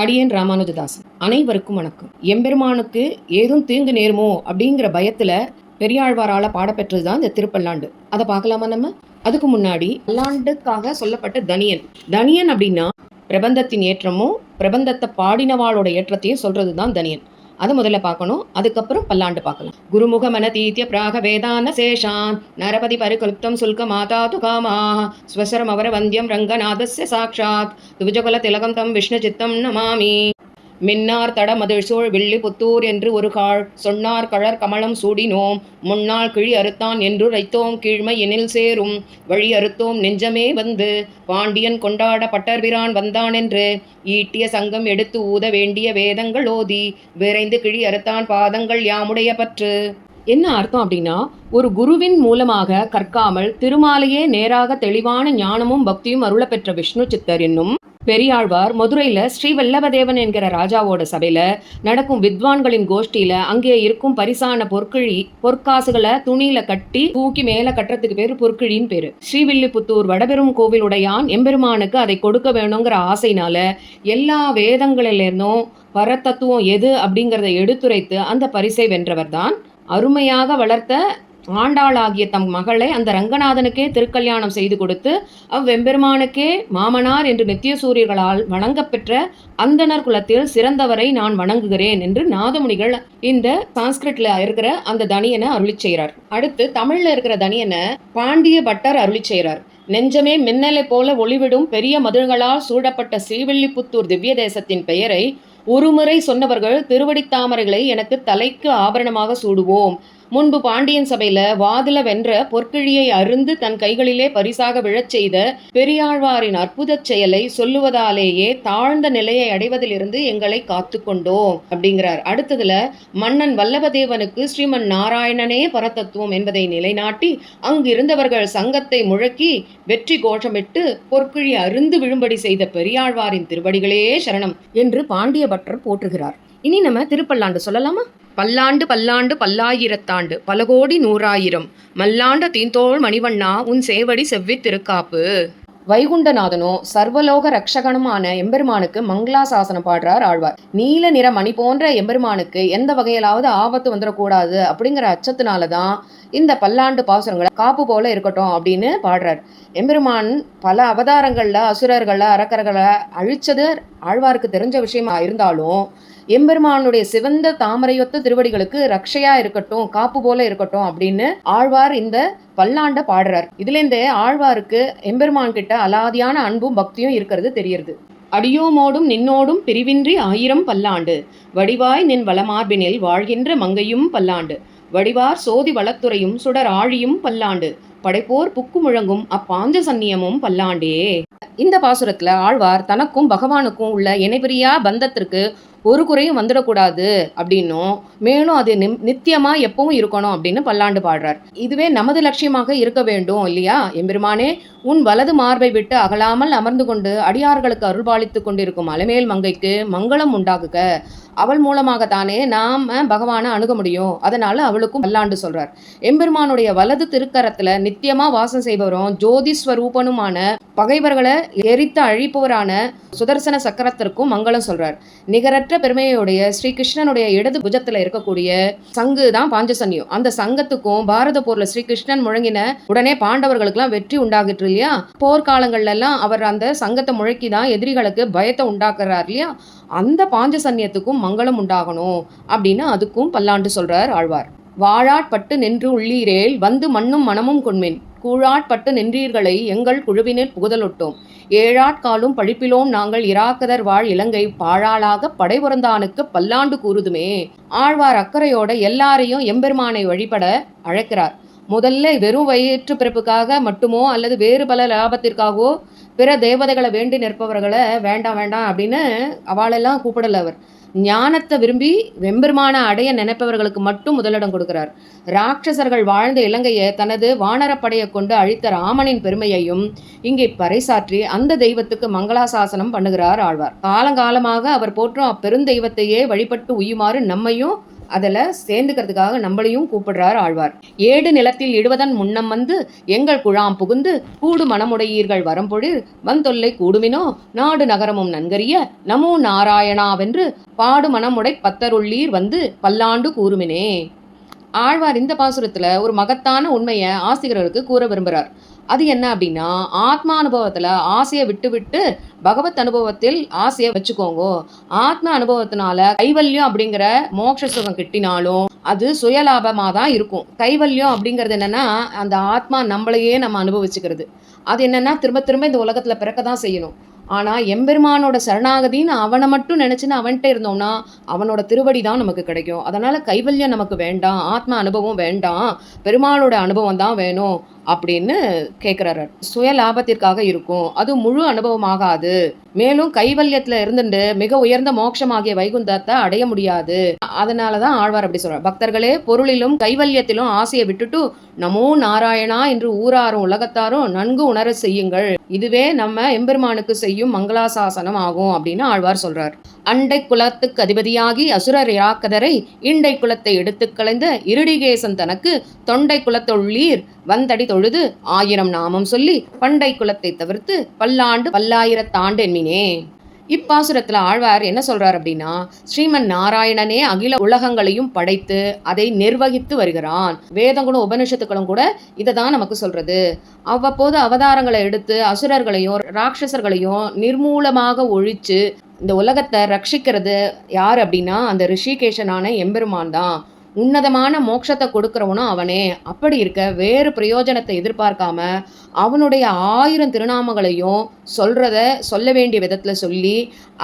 அடியன் ராமானுஜதாசன். அனைவருக்கும் வணக்கம். எம்பெருமானுக்கு ஏதும் தீங்கு நேருமோ அப்படிங்கிற பயத்துல பெரியாழ்வாரால பாடப்பெற்றது தான் இந்த திருப்பல்லாண்டு. அதை பார்க்கலாமா நம்ம? அதுக்கு முன்னாடி பல்லாண்டுக்காக சொல்லப்பட்ட தனியன். தனியன் அப்படின்னா பிரபந்தத்தின் ஏற்றமும் பிரபந்தத்தை பாடினவாளோட ஏற்றத்தையும் சொல்றது தான் தனியன். அது முதல்ல பார்க்கணும். அதுக்கப்புறம் பல்லாண்டு பார்க்கலாம். குருமுக மனதீத்திய பிராக வேதான சேஷான் நரபதி பரிகல்ப்தம் சுல்க மாதா துகாமா ஸ்வசரம் அவர வந்தியம் ரங்கநாதஸ்ய சாட்சாத் துவிஜகுல திலகம் தம் விஷ்ணு சித்தம் நமாமி. மின்னார் தட மதிழ்சூழ் வில்லி புத்தூர் என்று ஒரு காள் சொன்னார் கழற் கமலம் சூடினோம். முன்னாள் கிழி அறுத்தான் என்று ரைத்தோம் கீழ்மை எனில் சேரும். வழி அறுத்தோம். நெஞ்சமே வந்து. பாண்டியன் கொண்டாட பட்டர்பிரான் வந்தான் என்று. ஈட்டிய சங்கம் எடுத்து ஊத வேண்டிய வேதங்கள் ஓதி. விரைந்து கிழி அறுத்தான் பாதங்கள் யாமுடைய பற்று. என்ன அர்த்தம் அப்படின்னா ஒரு குருவின் மூலமாக கற்காமல் திருமாலையே நேராக தெளிவான ஞானமும் பக்தியும் அருளப்பெற்ற விஷ்ணு சித்தர் என்னும் பெரியாழ்வார் மதுரையில் ஸ்ரீ வல்லபதேவன் என்கிற ராஜாவோட சபையில் நடக்கும் வித்வான்களின் கோஷ்டியில் அங்கே இருக்கும் பரிசான பொற்கிழி பொற்காசுகளை துணியில கட்டி தூக்கி மேலே கட்டுறதுக்கு பேர் பொற்கிழின்னு பேர். ஸ்ரீவில்லிபுத்தூர் வடபெரும் கோவிலுடையான் எம்பெருமானுக்கு அதை கொடுக்க வேணுங்கிற ஆசைனால எல்லா வேதங்களிலிருந்தும் பரதத்துவம் எது அப்படிங்கிறத எடுத்துரைத்து அந்த பரிசை வென்றவர் தான் அருமையாக வளர்த்த ஆண்டாளாகிய தம் மகளை அந்த ரங்கநாதனுக்கே திருக்கல்யாணம் செய்து கொடுத்து அவ்வெம்பெருமானுக்கே மாமனார் என்று நித்திய சூரியர்களால் வணங்கப்பெற்ற அந்தனர் குலத்தில் சிறந்தவரை நான் வணங்குகிறேன் என்று நாதமுனிகள் இந்த சான்ஸ்கிரிட்ல இருக்கிற அந்த தனியனை அருளி செய்கிறார். அடுத்து தமிழ்ல இருக்கிற தனியனை பாண்டிய பட்டர் அருளி செய்கிறார். நெஞ்சமே மின்னலை போல ஒளிவிடும் பெரிய மதுள்களால் சூழப்பட்ட ஸ்ரீவில்லிபுத்தூர் திவ்ய தேசத்தின் பெயரை ஒருமுறை சொன்னவர்கள் திருவடித்தாமரைகளை எனக்கு தலைக்கு ஆபரணமாக சூடுவோம். முன்பு பாண்டியன் சபையில வாதில வென்ற பொற்கிழியை அருந்து தன் கைகளிலே பரிசாக விழச் செய்த பெரியாழ்வாரின் அற்புதச் செயலை சொல்லுவதாலேயே தாழ்ந்த நிலையை அடைவதிலிருந்து எங்களை காத்து கொண்டோம் அப்படிங்கிறார். அடுத்ததுல மன்னன் வல்லபதேவனுக்கு ஸ்ரீமன் நாராயணனே பரதத்துவம் என்பதை நிலைநாட்டி அங்கிருந்தவர்கள் சங்கத்தை முழக்கி வெற்றி கோஷமிட்டு பொற்கிழி அருந்து விழும்படி செய்த பெரியாழ்வாரின் திருவடிகளே சரணம் என்று பாண்டிய பட்டர் போற்றுகிறார். இனி நம்ம திருப்பல்லாண்டு சொல்லலாமா? பல்லாண்டு பல்லாண்டு பல்லாயிரத்தாண்டு பல கோடி நூறாயிரம். மல்லாண்ட தீந்தோள் மணிவண்ணா உன் சேவடி செவ்வி திருக்காப்பு. வைகுண்டநாதனோ சர்வலோக ரக்ஷகனுமான எம்பெருமானுக்கு மங்களாசாசனம் பாடுறார் ஆழ்வார். நீல நிற மணி போன்ற எம்பெருமானுக்கு எந்த வகையிலாவது ஆபத்து வந்துடக்கூடாது அப்படிங்கிற அச்சத்தினால தான் இந்த பல்லாண்டு பாசுரங்களை காப்பு போல இருக்கட்டும் அப்படின்னு பாடுறார். எம்பெருமான் பல அவதாரங்களில் அசுரர்களை அரக்கர்களை அழிச்சது ஆழ்வாருக்கு தெரிஞ்ச விஷயமா இருந்தாலும் எம்பெருமானுடைய சிவந்த தாமரையொத்த திருவடிகளுக்கு ரக்ஷையா இருக்கட்டும் காப்பு போல இருக்கட்டும் அப்படின்னு ஆழ்வார் இந்த பல்லாண்ட பாடுறார். இதுல இருந்தே ஆழ்வாருக்கு எம்பெருமான் கிட்ட அலாதியான அன்பும் பக்தியும் இருக்கிறது தெரியுது அடியோமோடும் நின்னோடும் பிரிவின்றி ஆயிரம் பல்லாண்டு. வடிவாய் நின் வளமார்பினில் வாழ்கின்ற மங்கையும் பல்லாண்டு. வடிவார் சோதி வளத்துறையும் சுடர் ஆழியும் பல்லாண்டு. படைப்போர் புக்கு முழங்கும் அப்பாஞ்ச சன்னியமும் பல்லாண்டே. இந்த பாசுரத்துல ஆழ்வார் தனக்கும் பகவானுக்கும் உள்ள இணைபிரியா பந்தத்திற்கு ஒரு குறையும் வந்துடக்கூடாது அப்படின்னும். மேலும் அது நிம் நித்தியமாக எப்பவும் இருக்கணும் அப்படின்னு பல்லாண்டு பாடுறார். இதுவே நமது லட்சியமாக இருக்க வேண்டும் இல்லையா? எம்பெருமானே உன் வலது மார்பை விட்டு அகலாமல் அமர்ந்து கொண்டு அடியார்களுக்கு அருள்பாலித்து கொண்டிருக்கும் அலமேல் மங்கைக்கு மங்களம் உண்டாகுக. அவள் மூலமாகத்தானே நாம் பகவானை அணுக முடியும். அதனால அவளுக்கும் பல்லாண்டு சொல்றார். எம்பெருமானுடைய வலது திருக்கரத்துல நித்தியமா வாசம் செய்பவரும் ஜோதி ஸ்வரூபனுமான பகைவர்களை எரித்து அழிப்பவரான சுதர்சன சக்கரத்திற்கும் மங்களம் சொல்றார். நிகரற்ற பெருமையுடைய ஸ்ரீ கிருஷ்ணனுடைய இடது புஜத்துல இருக்கக்கூடிய சங்கு தான் பாஞ்சசன்யம் அந்த சங்கத்துக்கும் பாரத போர்ல ஸ்ரீ கிருஷ்ணன் முழங்கின உடனே பாண்டவர்களுக்கெல்லாம் வெற்றி உண்டாகிட்டு இல்லையா? போர்க்காலங்கள்ல எல்லாம் அவர் அந்த சங்கத்தை முழக்கி தான் எதிரிகளுக்கு பயத்தை உண்டாக்குறார் இல்லையா? அந்த பாஞ்சசன்யத்துக்கும் மங்களம் உண்டாகணும் அப்படின்னு அதுக்கும் பல்லாண்டு சொல்றார் ஆழ்வார். வாழாட்பட்டு நின்று உள்ளீரேல் வந்து மண்ணும் மனமும் கொண்மின். கூழாட்பட்டு நின்றீர்களை எங்கள் குழுவினில் புகுதலொட்டோம். ஏழாட்காலும் பழிப்பிலோம் நாங்கள் இராக்கதர் வாழ் இலங்கை பாழாளாக படைபுறந்தானுக்கு பல்லாண்டு கூறுதுமே. ஆழ்வார் அக்கறையோட எல்லாரையும் எம்பெருமானை வழிபட அழைக்கிறார். முதல்ல வெறும் வயிற்று பிறப்புக்காக மட்டுமோ அல்லது வேறு பல லாபத்திற்காகவோ பிற தேவதைகளை வேண்டி நிற்பவர்களை வேண்டாம் வேண்டாம் அப்படின்னு அவளெல்லாம் கூப்பிடல அவர். ஞானத்தை விரும்பி வெம்பெருமான அடைய நினைப்பவர்களுக்கு மட்டும் முதலிடம் கொடுக்கிறார். ராட்சசர்கள் வாழ்ந்த இலங்கையை தனது வானரப்படையை கொண்டு அழித்த ராமனின் பெருமையையும் இங்கே பறைசாற்றி அந்த தெய்வத்துக்கு மங்களாசாசனம் பண்ணுகிறார் ஆழ்வார். காலங்காலமாக அவர் போற்றும் அப்பெருந்தெய்வத்தையே வழிபட்டு உயுமாறு நம்மையும் அதில் சேர்ந்துக்கிறதுக்காக நம்மளையும் கூப்பிடுறார் ஆழ்வார். ஏடு நிலத்தில் இடுவதன் முன்னம் வந்து எங்கள் குழாம் புகுந்து கூடு மனமுடையீர்கள் வரம்பொழு வந்தொல்லை கூடுமினோ? நாடு நகரமும் நன்கரிய நமோ நாராயணாவென்று பாடு மனமுடை பத்தருள்ளீர் வந்து பல்லாண்டு கூறுமினே. ஆழ்வார் இந்த பாசுரத்தில் ஒரு மகத்தான உண்மையை ஆசிரியர்களுக்கு கூற விரும்புகிறார் அது என்ன அப்படின்னா ஆத்மா அனுபவத்தில் ஆசையை விட்டு விட்டு பகவத் அனுபவத்தில் ஆசையை வச்சுக்கோங்க. ஆத்ம அனுபவத்தினால கைவல்யம் அப்படிங்கிற மோட்ச சுகம் கிட்டினாலும் அது சுயலாபமாக தான் இருக்கும். கைவல்யம் அப்படிங்கிறது என்னென்னா அந்த ஆத்மா நம்மளையே நம்ம அனுபவிச்சுக்கிறது. அது என்னென்னா திரும்ப திரும்ப இந்த உலகத்தில் பிறக்க தான் செய்யணும். ஆனால் எம்பெருமானோட சரணாகதின்னு அவனை மட்டும் நினச்சின்னு அவன்கிட்ட இருந்தோம்னா அவனோட திருவடி தான் நமக்கு கிடைக்கும். அதனால் கைவல்யம் நமக்கு வேண்டாம் ஆத்ம அனுபவம் வேண்டாம் பெருமாளோட அனுபவம் தான் வேணும். அப்படின்னு கேட்குறாரு சுய லாபத்திற்காக இருக்கும். அது முழு அனுபவமாகாது. மேலும் கைவல்யத்தில் இருந்துட்டு மிக உயர்ந்த மோட்சமாகிய வைகுந்தத்தை அடைய முடியாது. அதனால தான் ஆழ்வார் அப்படி சொல்றார். பக்தர்களே பொருளிலும் கைவல்யத்திலும் ஆசையை விட்டுட்டு நமோ நாராயணா என்று ஊராரும் உலகத்தாரும் நன்கு உணர செய்யுங்கள். இதுவே நம்ம எம்பெருமானுக்கு செய்யும் மங்களாசாசனம் ஆகும் அப்படின்னு ஆழ்வார் சொல்றார். அண்டை குலத்துக்கு அதிபதியாகி அசுரர் இராக்கதரை இண்டை குலத்தை எடுத்து களைந்த இருடிகேசன் தனக்கு தொண்டை குலத்தொள்ளீர் வந்தடி தொழுது ஆயிரம் நாமம் சொல்லி பண்டை குலத்தை தவிர்த்து பல்லாண்டு பல்லாயிரத்தாண்டு என்மினே இப்பாசுரத்தில் ஆழ்வார் என்ன சொல்றார் அப்படின்னா ஸ்ரீமன் நாராயணனே அகில உலகங்களையும் படைத்து அதை நிர்வகித்து வருகிறான். வேதங்களும் உபனிஷத்துக்களும் கூட இதை தான் நமக்கு சொல்றது. அவ்வப்போது அவதாரங்களை எடுத்து அசுரர்களையும் ராட்சசர்களையும் நிர்மூலமாக ஒழிச்சு இந்த உலகத்தை ரட்சிக்கிறது யார் அப்படின்னா அந்த ரிஷிகேஷனான எம்பெருமான் தான். உன்னதமான மோட்சத்தை கொடுக்குறவனும் அவனே. அப்படி இருக்க வேறு பிரயோஜனத்தை எதிர்பார்க்காம அவனுடைய ஆயிரம் திருநாமங்களையும் சொல்கிறத சொல்ல வேண்டிய விதத்தில் சொல்லி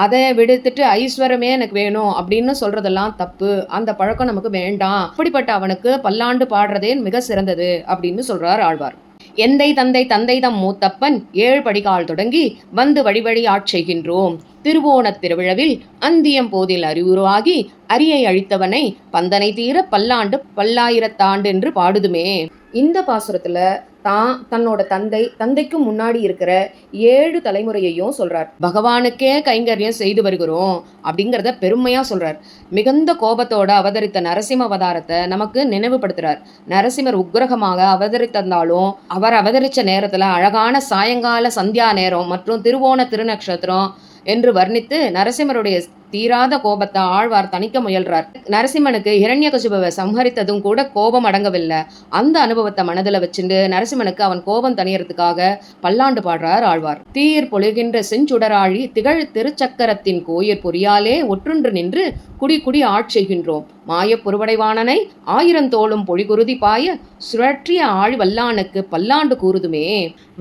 அதை விடுத்துட்டு ஐஸ்வரமே எனக்கு வேணும் அப்படின்னு சொல்கிறதெல்லாம் தப்பு. அந்த பழக்கம் நமக்கு வேண்டாம். அப்படிப்பட்ட அவனுக்கு பல்லாண்டு பாடுறதே மிக சிறந்தது அப்படின்னு சொல்கிறார் ஆழ்வார். எந்தை தந்தை தந்தை தம் மூத்தப்பன் ஏழு படிகால் தொடங்கி வந்து வழிவழி ஆட்செய்கின்றோம் திருவோணத் திருவிழவில் அந்தியம் போதில் அறிவுருவாகி அரியை அழித்தவனை பந்தனை தீர பல்லாண்டு பல்லாயிரத்தாண்டு என்று பாடுதுமே. இந்த பாசுரத்துல தான் தன்னோட தந்தை தந்தைக்கு முன்னாடி இருக்கிற ஏழு தலைமுறையையும் சொல்றார். பகவானுக்கே கைங்கரியம் செய்து வருகிறோம் அப்படிங்கிறத பெருமையா சொல்றார். மிகுந்த கோபத்தோட அவதரித்த நரசிம்ம அவதாரத்தை நமக்கு நினைவுபடுத்துறார். நரசிம்மர் உக்ரகமாக அவதரித்திருந்தாலும் அவர் அவதரிச்ச நேரத்துல அழகான சாயங்கால சந்தியா நேரம் மற்றும் திருவோண திருநக்ஷத்திரம் என்று வர்ணித்து நரசிம்மருடைய தீராத கோபத்தை ஆழ்வார் தணிக்க முயல்றார். நரசிம்மனுக்கு இரண்யகசுபவை சம்ஹரித்ததும் கூட கோபம் அடங்கவில்லை. அந்த அனுபவத்தை மனதில் வச்சுட்டு நரசிம்மனுக்கு அவன் கோபம் தணியறதுக்காக பல்லாண்டு பாடுறார் ஆழ்வார். தீர் பொழுகின்ற செஞ்சுடராழி திகழ் திருச்சக்கரத்தின் கோயிற் பொறியாலே ஒற்றுன்று நின்று குடி குடி ஆட்செய்கின்றோம். மாயப் பொறுவடைவானனை ஆயிரந்தோளும் பொழிகுருதி பாய சுழற்றிய ஆழ்வல்லானுக்கு பல்லாண்டு கூறுதுமே.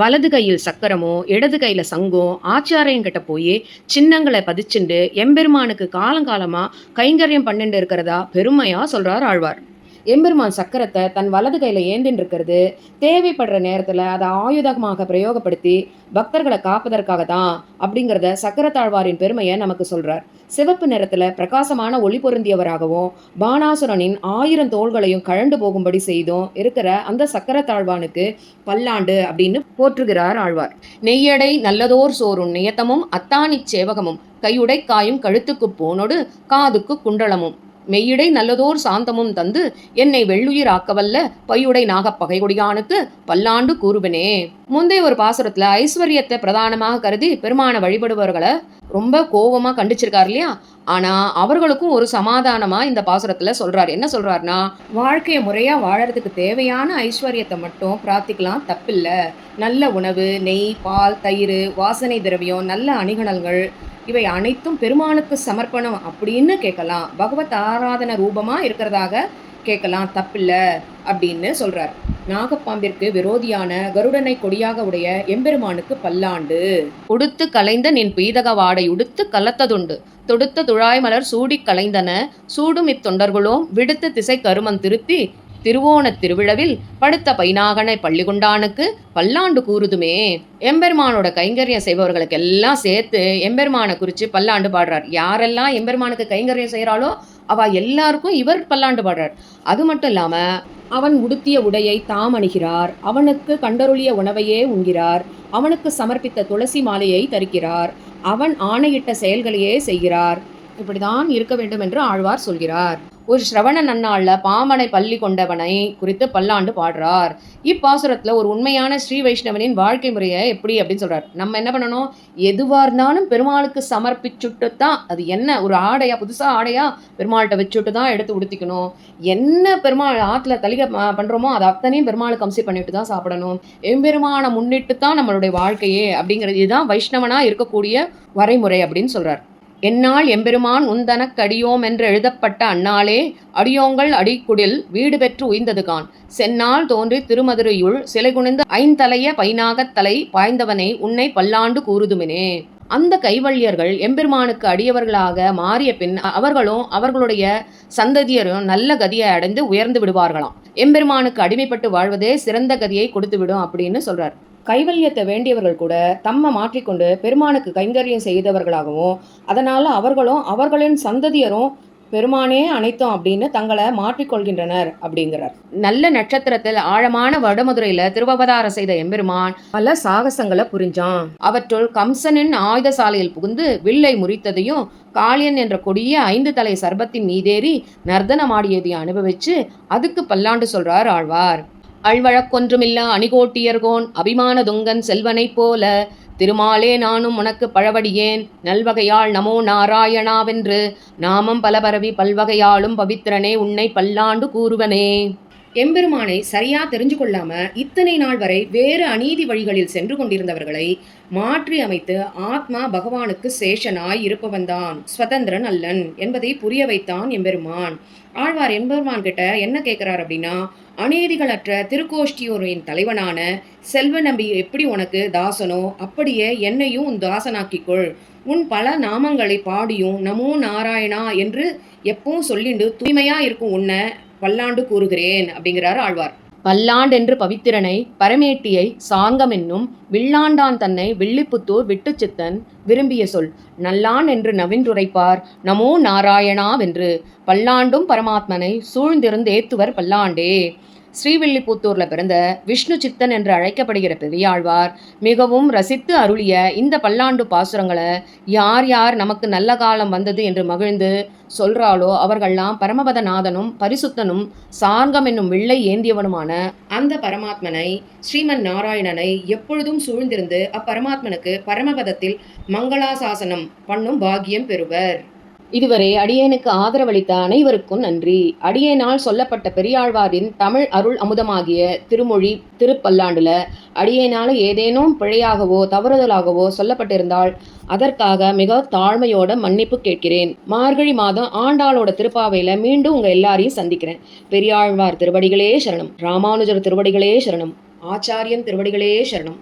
வலது கையில் சக்கரமோ இடது கையில் சங்கம் ஆச்சாரியங்கிட்ட போய் சின்னங்களை பதிச்சுண்டு எம்பெருமானுக்கு காலங்காலமா கைங்கரியம் பண்ணிட்டு இருக்கிறதா பெருமையா சொல்றார் ஆழ்வார். எம்பெருமான் சக்கரத்தை தன் வலது கையில் ஏந்தின்னு இருக்கிறது தேவைப்படுற நேரத்தில் அதை ஆயுதமாக பிரயோகப்படுத்தி பக்தர்களை காப்பதற்காக தான் அப்படிங்கிறத சக்கரத்தாழ்வாரின் பெருமையை நமக்கு சொல்கிறார் சிவப்பு நிறத்தில் பிரகாசமான ஒளி பொருந்தியவராகவும் பானாசுரனின் ஆயிரம் தோள்களையும் கழண்டு போகும்படி செய்தும் இருக்கிற அந்த சக்கரத்தாழ்வானுக்கு பல்லாண்டு அப்படின்னு போற்றுகிறார் ஆழ்வார். நெய்யடை நல்லதோர் சோறும் நியத்தமும் அத்தானிச் சேவகமும் கையுடை காயும் கழுத்துக்கு போனோடு காதுக்கு குண்டலமும். மெய்யிடை நல்லதோர் சாந்தமும் தந்து என்னை வெள்ளுயிர் ஆக்கவல்ல பையுடை நாகப் பகைகொடியானுக்கு பல்லாண்டு கூறுவனே. முந்தைய ஒரு பாசுரத்துல ஐஸ்வர்யத்தை பிரதானமாக கருதி பெருமான வழிபடுபவர்களை ரொம்ப கோபமா கண்டிச்சிருக்காரு இல்லையா? ஆனா அவர்களுக்கும் ஒரு சமாதானமா இந்த பாசுரத்துல சொல்றாரு. என்ன சொல்கிறாருன்னா வாழ்க்கையை முறையா வாழறதுக்கு தேவையான ஐஸ்வர்யத்தை மட்டும் பிரார்த்திக்கலாம் தப்பில்லை. நல்ல உணவு நெய் பால் தயிர் வாசனை திரவியம் நல்ல அணிகணல்கள் இவை அனைத்தும் பெருமானுக்கு சமர்ப்பணம் அப்படின்னு கேட்கலாம். பகவத் ஆராதன ரூபமா இருக்கிறதாக கேட்கலாம். தப்பில்ல அப்படின்னு சொல்றார். நாகப்பாம்பிற்கு விரோதியான கருடனை கொடியாக உடைய எம்பெருமானுக்கு பல்லாண்டு. உடுத்து கலைந்த நின் பீதக வாடை உடுத்து கலத்ததுண்டு. தொடுத்த துழாய் மலர் சூடி கலைந்தன. சூடும் இத்தொண்டர்களோ விடுத்து திசை கருமம் திருத்தி திருவோணத் திருவிழவில் படுத்த பைனாகனை பள்ளிகுண்டானுக்கு பல்லாண்டு கூறுதுமே. எம்பெருமானோட கைங்கரியம் செய்பவர்களுக்கு எல்லாம் சேர்த்து எம்பெருமானை குறித்து பல்லாண்டு பாடுறார். யாரெல்லாம் எம்பெருமானுக்கு கைங்கரியம் செய்கிறாளோ அவ எல்லாருக்கும் இவர் பல்லாண்டு பாடுறார். அது மட்டும் இல்லாமல் அவன் உடுத்திய உடையை தாம் அணிகிறார். அவனுக்கு கண்டருளிய உணவையே உண்கிறார். அவனுக்கு சமர்ப்பித்த துளசி மாலையை தருக்கிறார். அவன் ஆணையிட்ட செயல்களையே செய்கிறார். இப்படிதான் இருக்க வேண்டும் என்று ஆழ்வார் சொல்கிறார். ஒரு சிரவண நன்னாளில் பாமனை பள்ளி கொண்டவனை குறித்து பல்லாண்டு பாடுறார். இப்பாசுரத்தில் ஒரு உண்மையான ஸ்ரீ வைஷ்ணவனின் வாழ்க்கை முறையை எப்படி அப்படின்னு சொல்கிறார் நம்ம என்ன பண்ணணும்? எதுவாக இருந்தாலும் பெருமாளுக்கு சமர்ப்பிச்சுட்டு தான் அது என்ன ஒரு ஆடையா புதுசாக ஆடையா பெருமாள்கிட்ட வச்சுட்டு தான் எடுத்து உடுத்திக்கணும். என்ன பெருமாள் ஆற்றுல தலிகை பண்ணுறோமோ அதை அத்தனையும் பெருமாளுக்கு அம்சி பண்ணிட்டு தான் சாப்பிடணும். எம்பெருமானை முன்னிட்டு தான் நம்மளுடைய வாழ்க்கையே அப்படிங்கிறது. இதுதான் வைஷ்ணவனாக இருக்கக்கூடிய வரைமுறை அப்படின்னு சொல்கிறார் என்னால் எம்பெருமான் உந்தனக்கடியோம் என்று எழுதப்பட்ட அந்நாளே அடியோங்கள் அடிக்குடில் வீடு பெற்று உய்ந்ததுகான் சென்னால் தோன்றி திருமதுரையுள் சிலை குனிந்து ஐந்தலைய பைனாகத் தலை பாய்ந்தவனை உன்னை பல்லாண்டு கூறுதுமினே. அந்த கைவல்யர்கள் எம்பெருமானுக்கு அடியவர்களாக மாறிய பின் அவர்களும் அவர்களுடைய சந்ததியரும் நல்ல கதியை அடைந்து உயர்ந்து விடுவார்களாம். எம்பெருமானுக்கு அடிமைப்பட்டு வாழ்வதே சிறந்த கதியை கொடுத்துவிடும் அப்படின்னு சொல்றார். கைவல்யத்தை வேண்டியவர்கள் கூட தம்மை மாற்றிக்கொண்டு பெருமானுக்கு கைங்கரியம் செய்தவர்களாகவும் அதனால் அவர்களும் அவர்களின் சந்ததியரும் பெருமானே அனைத்தும் அப்படின்னு தங்களை மாற்றிக்கொள்கின்றனர் அப்படிங்கிறார். நல்ல நட்சத்திரத்தில் ஆழமான வடமதுரையில திருவவதாரம் செய்த எம்பெருமான் பல சாகசங்களை புரிஞ்சான். அவற்றுள் கம்சனின் ஆயுத சாலையில் புகுந்து வில்லை முறித்ததையும் காளியன் என்ற கொடிய ஐந்து தலை சர்பத்தின் மீதேறி நர்தனமாடியதை அனுபவிச்சு அதுக்கு பல்லாண்டு சொல்றார் ஆழ்வார். அழ்வழக்கொன்றுமில்லா அணிகோட்டியர்கோன் அபிமான துங்கன் செல்வனைப் போல திருமாலே நானும் உனக்கு பழவடியேன். நல்வகையாள் நமோ நாராயணாவென்று நாமம் பலபரவி பல்வகையாலும் பல்வகையாளும் பவித்திரனே உன்னை பல்லாண்டு கூறுவனே எம்பெருமானை சரியா தெரிஞ்சு கொள்ளாம இத்தனை நாள் வரை வேறு அநீதி வழிகளில் சென்று கொண்டிருந்தவர்களை மாற்றி அமைத்து ஆத்மா பகவானுக்கு சேஷனாய் இருப்பவன்தான். ஸ்வதந்திரன் அல்லன் என்பதை புரிய வைத்தான் எம்பெருமான். ஆழ்வார் எம்பெருமான் கிட்ட என்ன கேட்குறார் அப்படின்னா அநீதிகளற்ற திருக்கோஷ்டியோரின் தலைவனான செல்வ நம்பி எப்படி உனக்கு தாசனோ அப்படியே என்னையும் உன் தாசனாக்கிக்கொள். உன் பல நாமங்களை பாடியும் நமோ நாராயணா என்று எப்பவும் சொல்லிண்டு தூய்மையாக இருக்கும் உன்னை பல்லாண்டு கூறுகிறேன் அப்படிங்கிறார் ஆழ்வார். பல்லாண்டென்று பவித்திரனை பரமேட்டியை சாங்கம் என்னும் வில்லாண்டான் தன்னை வில்லிபுத்தூர் விட்டுச்சித்தன் விரும்பிய சொல். நல்லான் என்று நவின்றுரைப்பார் நமோ நாராயணாவென்று பல்லாண்டும் பரமாத்மனை சூழ்ந்திருந்தேத்துவர் பல்லாண்டே. ஸ்ரீவில்லிபுத்தூரில் பிறந்த விஷ்ணு சித்தன் என்று அழைக்கப்படுகிற பெரியாழ்வார் மிகவும் ரசித்து அருளிய இந்த பல்லாண்டு பாசுரங்களை யார் யார் நமக்கு நல்ல காலம் வந்தது என்று மகிழ்ந்து சொல்றாளோ அவர்கள்லாம் பரமபதநாதனும் பரிசுத்தனும் சார்கம் என்னும் வில்லை ஏந்தியவனுமான அந்த பரமாத்மனை ஸ்ரீமன் நாராயணனை எப்பொழுதும் சூழ்ந்திருந்து அப்பரமாத்மனுக்கு பரமபதத்தில் மங்களாசாசனம் பண்ணும் பாக்கியம் பெறுவர். இதுவரை அடியேனுக்கு ஆதரவளித்த அனைவருக்கும் நன்றி. அடியேனால் சொல்லப்பட்ட பெரியாழ்வாரின் தமிழ் அருள் அமுதமாகிய திருமொழி திருப்பல்லாண்டுல அடியேனால ஏதேனும் பிழையாகவோ தவறுதலாகவோ சொல்லப்பட்டிருந்தால் அதற்காக மிக தாழ்மையோட மன்னிப்பு கேட்கிறேன். மார்கழி மாதம் ஆண்டாளோட திருப்பாவையில மீண்டும் உங்க எல்லாரையும் சந்திக்கிறேன். பெரியாழ்வார் திருவடிகளே சரணம். ராமானுஜர் திருவடிகளே சரணம். ஆச்சாரியன் திருவடிகளே சரணம்.